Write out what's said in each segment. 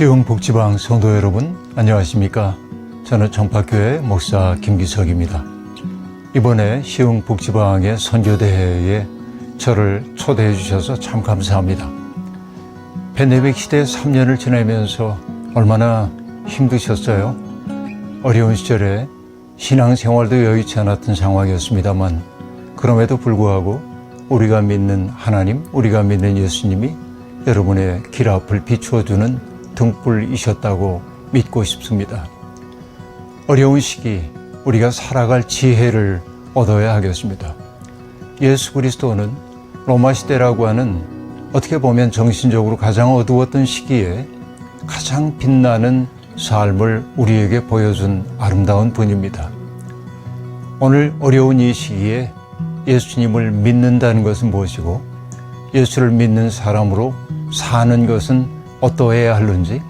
시흥복지방 성도 여러분 안녕하십니까? 저는 정파교회 목사 김기석입니다. 이번에 시흥복지방의 선교대회에 저를 초대해 주셔서 참 감사합니다. 팬데믹 시대 3년을 지내면서 얼마나 힘드셨어요? 어려운 시절에 신앙생활도 여의치 않았던 상황이었습니다만 그럼에도 불구하고 우리가 믿는 하나님 우리가 믿는 예수님이 여러분의 길 앞을 비추어주는 등불이셨다고 믿고 싶습니다. 어려운 시기 우리가 살아갈 지혜를 얻어야 하겠습니다. 예수 그리스도는 로마 시대라고 하는 어떻게 보면 정신적으로 가장 어두웠던 시기에 가장 빛나는 삶을 우리에게 보여준 아름다운 분입니다. 오늘 어려운 이 시기에 예수님을 믿는다는 것은 무엇이고 예수를 믿는 사람으로 사는 것은 어떠해야 하는지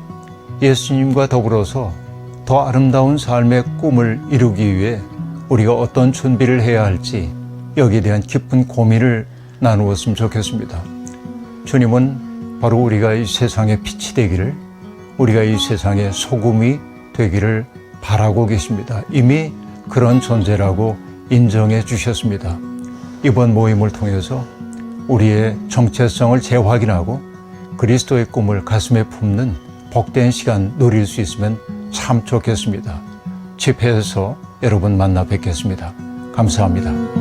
예수님과 더불어서 더 아름다운 삶의 꿈을 이루기 위해 우리가 어떤 준비를 해야 할지 여기에 대한 깊은 고민을 나누었으면 좋겠습니다. 주님은 바로 우리가 이 세상의 빛이 되기를 우리가 이 세상의 소금이 되기를 바라고 계십니다. 이미 그런 존재라고 인정해 주셨습니다. 이번 모임을 통해서 우리의 정체성을 재확인하고 그리스도의 꿈을 가슴에 품는 복된 시간 누릴 수 있으면 참 좋겠습니다. 집회에서 여러분 만나 뵙겠습니다. 감사합니다.